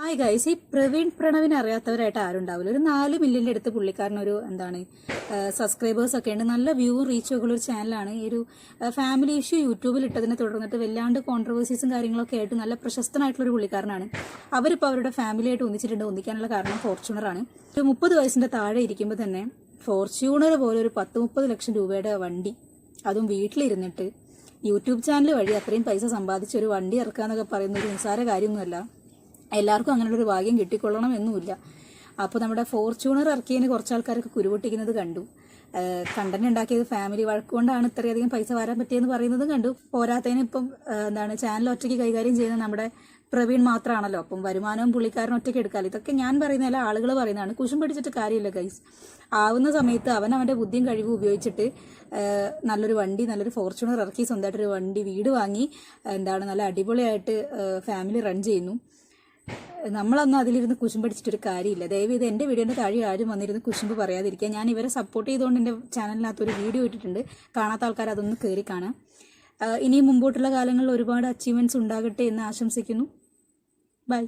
Hi guys ഈ പ്രവീൺ പ്രണവിനെ അറിയാത്തവരായിട്ട് ആരും ഉണ്ടാവില്ല. ഒരു നാല് മില്യന്റെ അടുത്ത് പുള്ളിക്കാരൻ ഒരു എന്താണ് സബ്സ്ക്രൈബേഴ്സ് ഒക്കെ ഉണ്ട്. നല്ല വ്യൂ റീച്ച് ഒക്കെ ഒരു ചാനലാണ് ഈ ഒരു ഫാമിലി ഇഷ്യൂ യൂട്യൂബിൽ ഇട്ടതിനെ തുടർന്നിട്ട് വല്ലാണ്ട് കോൺട്രവേഴ്സീസും കാര്യങ്ങളൊക്കെ ആയിട്ട് നല്ല പ്രശസ്തനായിട്ടുള്ള ഒരു പുള്ളിക്കാരനാണ്. അവരിപ്പോൾ അവരുടെ ഫാമിലിയായിട്ട് ഒന്നിച്ചിട്ടുണ്ട്. ഒന്നിക്കാനുള്ള കാരണം ഫോർച്യൂണറാണ് ഒരു മുപ്പത് വയസ്സിന്റെ താഴെ ഇരിക്കുമ്പോൾ തന്നെ ഫോർച്യൂണർ പോലെ ഒരു പത്ത് മുപ്പത് ലക്ഷം രൂപയുടെ വണ്ടി അതും വീട്ടിലിരുന്നിട്ട് യൂട്യൂബ് ചാനൽ വഴി അത്രയും പൈസ സമ്പാദിച്ച് ഒരു വണ്ടി ഇറക്കുക എന്നൊക്കെ പറയുന്ന ഒരു നിസ്സാര കാര്യമൊന്നുമല്ല. എല്ലാവർക്കും അങ്ങനെയുള്ളൊരു ഭാഗ്യം കിട്ടിക്കൊള്ളണം എന്നുമില്ല അപ്പോൾ നമ്മുടെ ഫോർച്യൂണർ ഇറക്കിയതിന് കുറച്ച് ആൾക്കാരൊക്കെ കുരുപൊട്ടിക്കുന്നത് കണ്ടു. കണ്ടന്റ് ഉണ്ടാക്കിയത് ഫാമിലി വഴക്കുകൊണ്ടാണ് ഇത്രയധികം പൈസ വരാൻ പറ്റിയെന്ന് പറയുന്നത് കണ്ടു. പോരാത്തതിന് ഇപ്പം എന്താണ് ചാനൽ ഒറ്റയ്ക്ക് കൈകാര്യം ചെയ്യുന്ന നമ്മുടെ പ്രവീൺ മാത്രമാണല്ലോ. അപ്പം വരുമാനവും പുള്ളിക്കാരൻ ഒറ്റയ്ക്ക് എടുക്കാമല്ലോ. ഇതൊക്കെ ഞാൻ പറയുന്നതല്ല ആളുകൾ പറയുന്നതാണ്. കുശും പിടിച്ചിട്ട് കാര്യമില്ല ഗൈസ്. ആവുന്ന സമയത്ത് അവൻ അവന്റെ ബുദ്ധിയും കഴിവും ഉപയോഗിച്ചിട്ട് നല്ലൊരു വണ്ടി നല്ലൊരു ഫോർച്യൂണർ ഇറക്കി സ്വന്തമായിട്ടൊരു വണ്ടി വീട് വാങ്ങി എന്താണ് നല്ല അടിപൊളിയായിട്ട് ഫാമിലി റൺ ചെയ്യുന്നു. നമ്മളൊന്നും അതിലിരുന്ന് കുശുമ്പ് അടിച്ചിട്ടൊരു കാര്യമില്ല. ദയവ് ഇത് എന്റെ വീഡിയോന്റെ താഴെ ആരും വന്നിരുന്ന് കുശുമ്പ് പറയാതിരിക്കുക. ഞാൻ ഇവരെ സപ്പോർട്ട് ചെയ്തുകൊണ്ട് എന്റെ ചാനലിനകത്ത് ഒരു വീഡിയോ ഇട്ടിട്ടുണ്ട്. കാണാത്ത ആൾക്കാർ അതൊന്ന് കയറി കാണാം. ഇനി ഇനിയും മുമ്പോട്ടുള്ള കാലങ്ങളിൽ ഒരുപാട് അച്ചീവ്മെന്റ്സ് ഉണ്ടാകട്ടെ എന്ന് ആശംസിക്കുന്നു. ബൈ